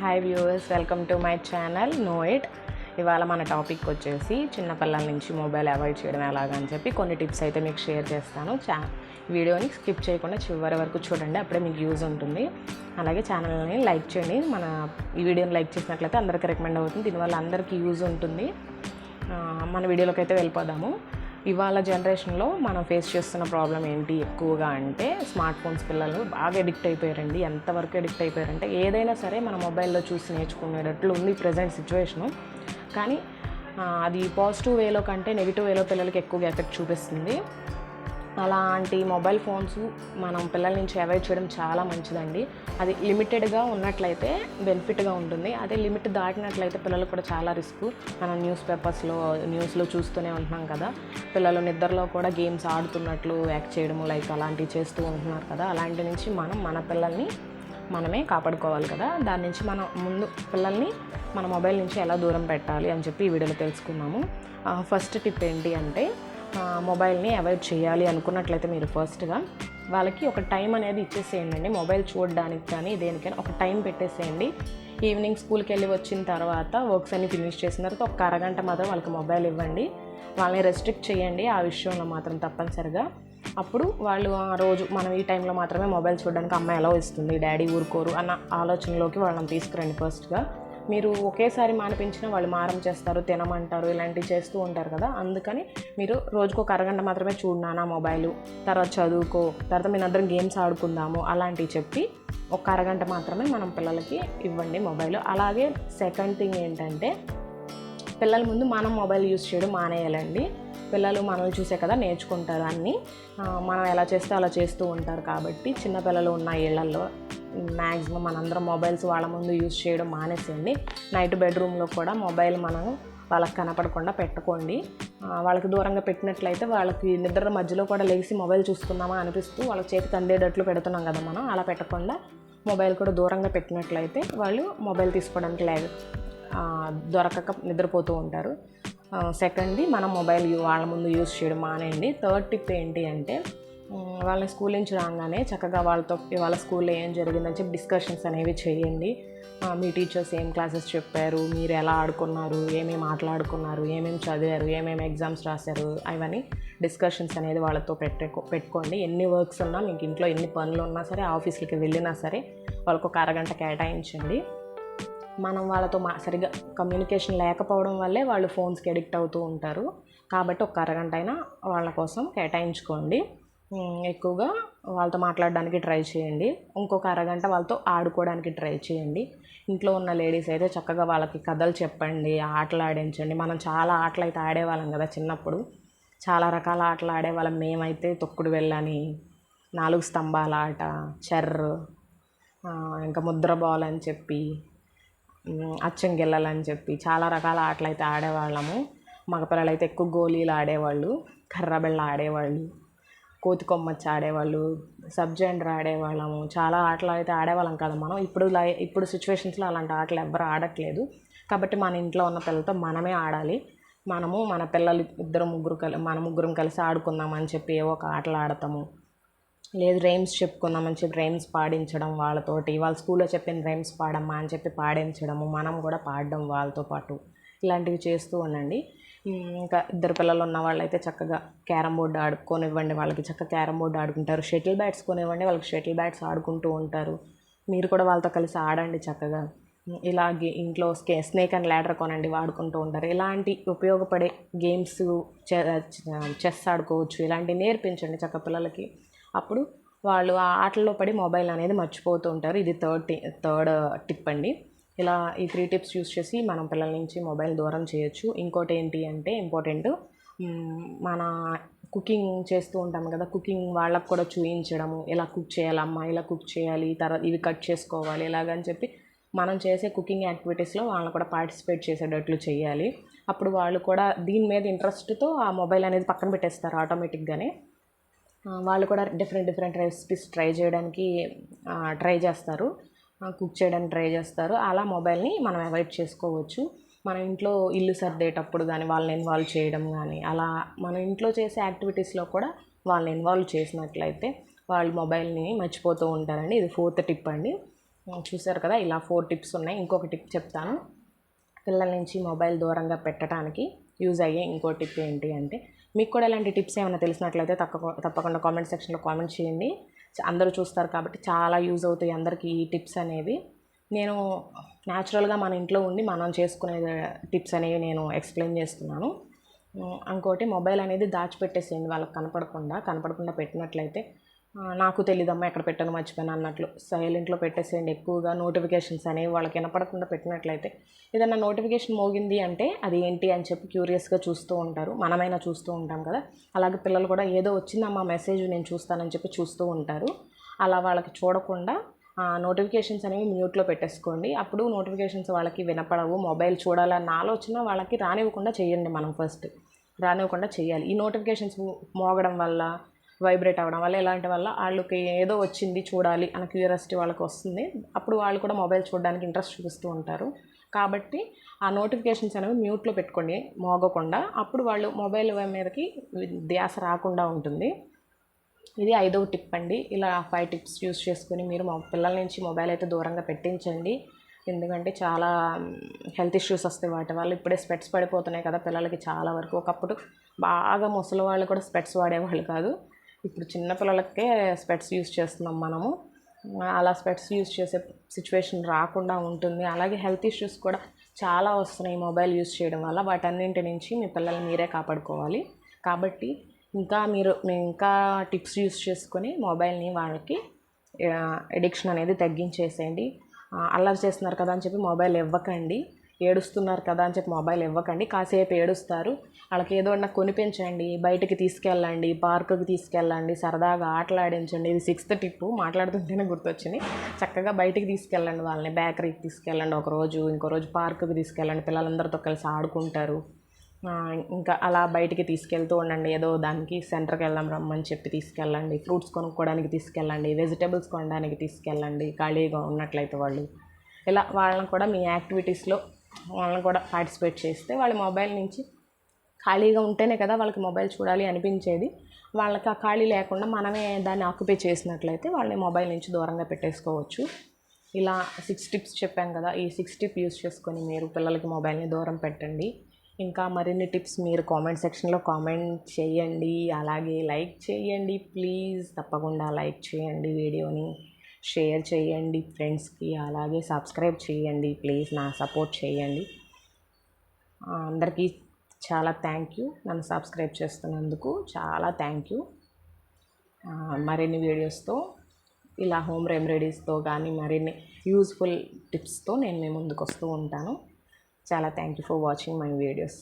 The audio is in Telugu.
Hi viewers welcome to my channel know it ఇవాళ మన టాపిక్ వచ్చేసి చిన్నపిల్లల నుంచి మొబైల్ అవాయిడ్ చేయడం ఎలాగని చెప్పి కొన్ని టిప్స్ అయితే మీకు షేర్ చేస్తాను. చా వీడియోని స్కిప్ చేయకుండా చివరి వరకు చూడండి అప్పుడే మీకు యూజ్ ఉంటుంది. అలాగే ఛానల్ని లైక్ చేయండి. మన ఈ వీడియోని లైక్ చేసినట్లయితే అందరికీ రికమెండ్ అవుతుంది. దీనివల్ల అందరికీ యూజ్ ఉంటుంది. మన వీడియోలోకి అయితే వెళ్ళిపోదాము. ఇవాళ జనరేషన్లో మనం ఫేస్ చేస్తున్న ప్రాబ్లం ఏంటి ఎక్కువగా అంటే స్మార్ట్ ఫోన్స్ పిల్లలు బాగా ఎడిక్ట్ అయిపోయారండి. ఎంతవరకు ఎడిక్ట్ అయిపోయారంటే ఏదైనా సరే మన మొబైల్లో చూసి నేర్చుకునేటట్లు ఉంది ప్రజెంట్ సిచ్యువేషను. కానీ అది పాజిటివ్ వేలో కంటే నెగిటివ్ వేలో పిల్లలకి ఎక్కువగా ఎఫెక్ట్ చూపిస్తుంది. అలాంటి మొబైల్ ఫోన్స్ మనం పిల్లల నుంచి అవాయిడ్ చేయడం చాలా మంచిదండి. అది లిమిటెడ్గా ఉన్నట్లయితే బెనిఫిట్గా ఉంటుంది. అదే లిమిట్ దాటినట్లయితే పిల్లలకు కూడా చాలా రిస్క్. మనం న్యూస్ పేపర్స్లో న్యూస్లో చూస్తూనే ఉంటున్నాం కదా. పిల్లలు నిద్రలో కూడా గేమ్స్ ఆడుతున్నట్లు యాక్ట్ చేయడము లైక్ అలాంటివి చేస్తూ ఉంటున్నారు కదా. అలాంటి నుంచి మనం మన పిల్లల్ని మనమే కాపాడుకోవాలి కదా. దాని నుంచి మనం ముందు పిల్లల్ని మన మొబైల్ నుంచి ఎలా దూరం పెట్టాలి అని చెప్పి ఈ వీడియోలో తెలుసుకున్నాము. ఫస్ట్ టిప్ ఏంటి అంటే మొబైల్ని అవాయిడ్ చేయాలి అనుకున్నట్లయితే మీరు ఫస్ట్గా వాళ్ళకి ఒక టైం అనేది ఇచ్చేసేయండి. అండి మొబైల్ చూడడానికి కానీ దేనికైనా ఒక టైం పెట్టేసేయండి. ఈవినింగ్ స్కూల్కి వెళ్ళి వచ్చిన తర్వాత వర్క్స్ అన్ని ఫినిష్ చేసిన తర్వాత ఒక అరగంట మాత్రం వాళ్ళకి మొబైల్ ఇవ్వండి. వాళ్ళని రెస్ట్రిక్ట్ చేయండి. ఆ విషయంలో మాత్రం తప్పనిసరిగా. అప్పుడు వాళ్ళు ఆ రోజు మనం ఈ టైంలో మాత్రమే మొబైల్ చూడడానికి అమ్మాయి ఎలా ఇస్తుంది డాడీ ఊరుకోరు అన్న ఆలోచనలోకి వాళ్ళని తీసుకురండి ఫస్ట్గా. మీరు ఒకేసారి మానిపించినా వాళ్ళు మారం చేస్తారు తినమంటారు ఇలాంటివి చేస్తూ ఉంటారు కదా. అందుకని మీరు రోజుకు ఒక అరగంట మాత్రమే చూడనా మొబైల్ తర్వాత చదువుకో తర్వాత మీ అందరం గేమ్స్ ఆడుకుందాము అలాంటివి చెప్పి ఒక అరగంట మాత్రమే మనం పిల్లలకి ఇవ్వండి మొబైల్. అలాగే సెకండ్ థింగ్ ఏంటంటే పిల్లల ముందు మనం మొబైల్ యూస్ చేయడం మానేయాలండి. పిల్లలు మనల్ని చూసే కదా నేర్చుకుంటారు అన్నీ. మనం ఎలా చేస్తే అలా చేస్తూ ఉంటారు కాబట్టి చిన్నపిల్లలు ఉన్న ఇళ్ళలో మ్యాక్సిమం మనందరం మొబైల్స్ వాళ్ళ ముందు యూజ్ చేయడం మానేసేయండి. నైట్ బెడ్రూమ్లో కూడా మొబైల్ మనం వాళ్ళకి కనపడకుండా పెట్టుకోండి. వాళ్ళకి దూరంగా పెట్టినట్లయితే వాళ్ళకి నిద్ర మధ్యలో కూడా లేచి మొబైల్ చూసుకుందామా అనిపిస్తూ వాళ్ళ చేతికి అందేటట్లు పెడుతున్నాం కదా మనం అలా పెట్టకుండా మొబైల్ కూడా దూరంగా పెట్టినట్లయితే వాళ్ళు మొబైల్ తీసుకోవడానికి లేదు దొరకక నిద్రపోతూ ఉంటారు. సెకండ్ది మనం మొబైల్ యూ- వాళ్ళ ముందు యూజ్ చేయడం మానేయండి. థర్డ్ టిప్ ఏంటి అంటే వాళ్ళని స్కూల్ నుంచి రాగానే చక్కగా వాళ్ళతో వాళ్ళ స్కూల్లో ఏం జరిగిందని చెప్పి డిస్కషన్స్ అనేవి చేయండి. మీ టీచర్స్ ఏం క్లాసెస్ చెప్పారు? మీరు ఎలా ఆడుకున్నారు? ఏమేమి మాట్లాడుకున్నారు ఏమేమి చదివారు? ఏమేమి ఎగ్జామ్స్ రాశారు? అవన్నీ డిస్కషన్స్ అనేది వాళ్ళతో పెట్టే పెట్టుకోండి. ఎన్ని వర్క్స్ ఉన్నా మీకు ఇంట్లో ఎన్ని పనులు ఉన్నా సరే ఆఫీస్లకి వెళ్ళినా సరే వాళ్ళకు ఒక అరగంట కేటాయించండి. మనం వాళ్ళతో మా సరిగా కమ్యూనికేషన్ లేకపోవడం వల్లే వాళ్ళు ఫోన్స్కి అడిక్ట్ అవుతూ ఉంటారు. కాబట్టి ఒక అరగంట అయినా వాళ్ళ కోసం కేటాయించుకోండి. ఎక్కువగా వాళ్ళతో మాట్లాడడానికి ట్రై చేయండి. ఇంకొక అరగంట వాళ్ళతో ఆడుకోవడానికి ట్రై చేయండి. ఇంట్లో ఉన్న లేడీస్ అయితే చక్కగా వాళ్ళకి కథలు చెప్పండి ఆటలు ఆడించండి. మనం చాలా ఆటలు అయితే ఆడేవాళ్ళం కదా చిన్నప్పుడు. చాలా రకాల ఆటలు ఆడేవాళ్ళం. మేమైతే తొక్కుడు వెళ్ళని నాలుగు స్తంభాల ఆట చెర్రు ఇంకా ముద్ర బాల్ అని చెప్పి ఉమ్, అచ్చం గిల్లలని చెప్పి చాలా రకాల ఆటలు అయితే ఆడేవాళ్ళము. మగపిల్లలు అయితే ఎక్కువ గోళీలు ఆడేవాళ్ళు కర్రబిళ్ళ ఆడేవాళ్ళు. కోతి కొమ్మచ్చి ఆడేవాళ్ళు సబ్జెండర్ ఆడేవాళ్ళము చాలా ఆటలు అయితే ఆడేవాళ్ళం కదా మనం. ఇప్పుడు లై ఇప్పుడు సిచ్యువేషన్స్లో అలాంటి ఆటలు ఎవ్వరు ఆడట్లేదు. కాబట్టి మన ఇంట్లో ఉన్న పిల్లలతో మనమే ఆడాలి. మనము మన పిల్లలు ఇద్దరు ముగ్గురు కలి మన ముగ్గురం కలిసి ఆడుకుందాం అని చెప్పి ఏవో ఒక ఆటలు ఆడతాము. లేదు రైమ్స్ చెప్పుకుందామని చెప్పి రైమ్స్ పాడించడం వాళ్ళతోటి వాళ్ళ స్కూల్లో చెప్పిన రైమ్స్ పాడమ్మా అని చెప్పి పాడించడము మనం కూడా పాడడం వాళ్ళతో పాటు. ఇలాంటివి చేస్తూ ఉండండి. ఇంకా ఇద్దరు పిల్లలు ఉన్న వాళ్ళైతే చక్కగా క్యారమ్ బోర్డు ఆడుకోనివ్వండి. వాళ్ళకి చక్కగా క్యారమ్ బోర్డు ఆడుకుంటారు. షటిల్ బ్యాట్స్ కొనివ్వండి. వాళ్ళకి షటిల్ బ్యాట్స్ ఆడుకుంటూ ఉంటారు. మీరు కూడా వాళ్ళతో కలిసి ఆడండి చక్కగా. ఇలాగే ఇంట్లో స్కే స్నేక్ అండ్ ల్యాడర్ కొనండి. వాడుకుంటూ ఉంటారు. ఇలాంటి ఉపయోగపడే గేమ్స్ చెస్ ఆడుకోవచ్చు. ఇలాంటివి నేర్పించండి చక్క పిల్లలకి. అప్పుడు వాళ్ళు ఆ ఆటల్లో పడి మొబైల్ అనేది మర్చిపోతూ ఉంటారు. ఇది థర్డ్ థర్డ్ టిప్ అండి. ఇలా ఈ త్రీ టిప్స్ యూస్ చేసి మనం పిల్లల నుంచి మొబైల్ దూరం చేయొచ్చు. ఇంకోటి ఏంటి అంటే ఇంపార్టెంట్ మన కుకింగ్ చేస్తూ ఉంటాం కదా కుకింగ్ వాళ్ళకు కూడా చూయించడము. ఎలా కుక్ చేయాలి అమ్మ ఇలా కుక్ చేయాలి తర్వాత ఇవి కట్ చేసుకోవాలి ఇలాగని చెప్పి మనం చేసే కుకింగ్ యాక్టివిటీస్లో వాళ్ళని కూడా పార్టిసిపేట్ చేసేటట్లు చేయాలి. అప్పుడు వాళ్ళు కూడా దీని మీద ఇంట్రెస్ట్తో ఆ మొబైల్ అనేది పక్కన పెట్టేస్తారు ఆటోమేటిక్గానే వాళ్ళు కూడా డిఫరెంట్ డిఫరెంట్ రెసిపీస్ ట్రై చేయడానికి ట్రై చేస్తారు. కుక్ చేయడానికి ట్రై చేస్తారు. అలా మొబైల్ని మనం అవాయిడ్ చేసుకోవచ్చు. మన ఇంట్లో ఇల్లు సర్దేటప్పుడు కానీ వాళ్ళని ఇన్వాల్వ్ చేయడం కానీ అలా మన ఇంట్లో చేసే యాక్టివిటీస్లో కూడా వాళ్ళని ఇన్వాల్వ్ చేసినట్లయితే వాళ్ళు మొబైల్ని మర్చిపోతూ ఉంటారండి. ఇది ఫోర్త్ టిప్ అండి. చూసారు చూశారు కదా ఇలా ఫోర్ టిప్స్ ఉన్నాయి. ఇంకొక టిప్ చెప్తాను. పిల్లల నుంచి మొబైల్ దూరంగా పెట్టడానికి యూజ్ అయ్యే ఇంకో టిప్ ఏంటి అంటే మీకు కూడా ఇలాంటి టిప్స్ ఏమైనా తెలిసినట్లయితే తప్పక తప్పకుండా కామెంట్ సెక్షన్లో కామెంట్ చేయండి. అందరూ చూస్తారు కాబట్టి చాలా యూజ్ అవుతాయి అందరికీ ఈ టిప్స్ అనేవి. నేను న్యాచురల్గా మన ఇంట్లో ఉండి మనం చేసుకునే టిప్స్ అనేవి నేను ఎక్స్ప్లెయిన్ చేస్తున్నాను. ఇంకోటి మొబైల్ అనేది దాచిపెట్టేసేయండి వాళ్ళకి కనపడకుండా కనపడకుండా పెట్టినట్లయితే నాకు తెలియదమ్మా ఎక్కడ పెట్టాను మర్చిపోయాను అన్నట్లు. సైలెంట్లో పెట్టేసేయండి. ఎక్కువగా నోటిఫికేషన్స్ అనేవి వాళ్ళకి వినపడకుండా పెట్టినట్లయితే ఏదైనా నోటిఫికేషన్ మోగింది అంటే అది ఏంటి అని చెప్పి క్యూరియస్గా చూస్తూ ఉంటారు. మనమైనా చూస్తూ ఉంటాం కదా. అలాగే పిల్లలు కూడా ఏదో వచ్చిందమ్మా మెసేజ్ నేను చూస్తానని చెప్పి చూస్తూ ఉంటారు. అలా వాళ్ళకి చూడకుండా నోటిఫికేషన్స్ అనేవి మ్యూట్లో పెట్టేసుకోండి. అప్పుడు నోటిఫికేషన్స్ వాళ్ళకి వినపడవు. మొబైల్ చూడాలన్న ఆలోచన వాళ్ళకి రానివ్వకుండా చేయండి మనం ఫస్ట్. రానివ్వకుండా చేయాలి. ఈ నోటిఫికేషన్స్ మోగడం వల్ల వైబ్రేట్ అవ్వడం వల్ల ఇలాంటి వల్ల వాళ్ళకి ఏదో వచ్చింది చూడాలి అన్న క్యూరియాసిటీ వాళ్ళకి వస్తుంది. అప్పుడు వాళ్ళు కూడా మొబైల్ చూడడానికి ఇంట్రెస్ట్ చూపిస్తూ ఉంటారు. కాబట్టి ఆ నోటిఫికేషన్స్ అనేవి మ్యూట్లో పెట్టుకోండి మోగకుండా అప్పుడు వాళ్ళు మొబైల్ మీదకి ధ్యాస రాకుండా ఉంటుంది. ఇది ఐదవ టిప్ అండి. ఇలా ఫైవ్ టిప్స్ యూస్ చేసుకొని మీరు మా పిల్లల నుంచి మొబైల్ అయితే దూరంగా పెట్టించండి. ఎందుకంటే చాలా హెల్త్ ఇష్యూస్ వస్తాయి వాటి వల్ల. ఇప్పుడే స్పెట్స్ పడిపోతున్నాయి కదా పిల్లలకి చాలా వరకు. ఒకప్పుడు బాగా ముసలి వాళ్ళు కూడా స్పెట్స్ వాడేవాళ్ళు కాదు. ఇప్పుడు చిన్నపిల్లలకే స్పెట్స్ యూస్ చేస్తున్నాం మనము. అలా స్పెట్స్ యూస్ చేసే సిచ్యువేషన్ రాకుండా ఉంటుంది. అలాగే హెల్త్ ఇష్యూస్ కూడా చాలా వస్తున్నాయి మొబైల్ యూస్ చేయడం వల్ల. వాటన్నింటి నుంచి మీ పిల్లల్ని మీరే కాపాడుకోవాలి. కాబట్టి ఇంకా మీరు మేము ఇంకా టిప్స్ యూస్ చేసుకొని మొబైల్ని వాళ్ళకి ఎడిక్షన్ అనేది తగ్గించేసేయండి. అల్లరి చేస్తున్నారు కదా అని చెప్పి మొబైల్ ఇవ్వకండి. ఏడుస్తున్నారు కదా అని చెప్పి మొబైల్ ఇవ్వకండి. కాసేపు ఏడుస్తారు. వాళ్ళకి ఏదో నాకు కొనిపించండి బయటికి తీసుకెళ్ళండి పార్కుకి తీసుకెళ్ళండి సరదాగా ఆటలాడించండి. ఇది సిక్స్త్ టిప్పు. మాట్లాడుతుంటేనే గుర్తొచ్చింది. చక్కగా బయటికి తీసుకెళ్ళండి వాళ్ళని. బేకరీకి తీసుకెళ్ళండి ఒక రోజు ఇంకో రోజు పార్కుకి తీసుకెళ్ళండి. పిల్లలందరితో కలిసి ఆడుకుంటారు. ఇంకా అలా బయటికి తీసుకెళ్తూ ఉండండి. ఏదో దానికి సెంటర్కి వెళ్దాం రమ్మని చెప్పి తీసుకెళ్ళండి. ఫ్రూట్స్ కొనుక్కోవడానికి తీసుకెళ్ళండి. వెజిటేబుల్స్ కొనడానికి తీసుకెళ్ళండి. ఖాళీగా ఉన్నట్లయితే వాళ్ళు. ఇలా వాళ్ళని కూడా మీ యాక్టివిటీస్లో వాళ్ళని కూడా పార్టిసిపేట్ చేస్తే వాళ్ళ మొబైల్ నుంచి ఖాళీగా ఉంటేనే కదా వాళ్ళకి మొబైల్ చూడాలి అనిపించేది. వాళ్ళకి ఆ ఖాళీ లేకుండా మనమే దాన్ని ఆక్యుపై చేసినట్లయితే వాళ్ళని మొబైల్ నుంచి దూరంగా పెట్టేసుకోవచ్చు. ఇలా సిక్స్ టిప్స్ చెప్పాం కదా ఈ సిక్స్ టిప్ యూస్ చేసుకొని మీరు పిల్లలకి మొబైల్ని దూరం పెట్టండి. ఇంకా మరిన్ని టిప్స్ మీరు కామెంట్ సెక్షన్లో కామెంట్ చేయండి. అలాగే లైక్ చేయండి. ప్లీజ్ తప్పకుండా లైక్ చేయండి వీడియోని. షేర్ చేయండి ఫ్రెండ్స్కి అలాగే సబ్స్క్రైబ్ చేయండి ప్లీజ్ నా సపోర్ట్ చేయండి. అందరికీ చాలా థ్యాంక్ యూ. నన్ను సబ్స్క్రైబ్ చేస్తున్నందుకు చాలా థ్యాంక్ యూ. మరిన్ని వీడియోస్తో ఇలా హోమ్ రెమెడీస్తో కానీ మరిన్ని యూస్ఫుల్ టిప్స్తో నేను మీ ముందుకు వస్తూ ఉంటాను. చాలా thank you for watching my videos.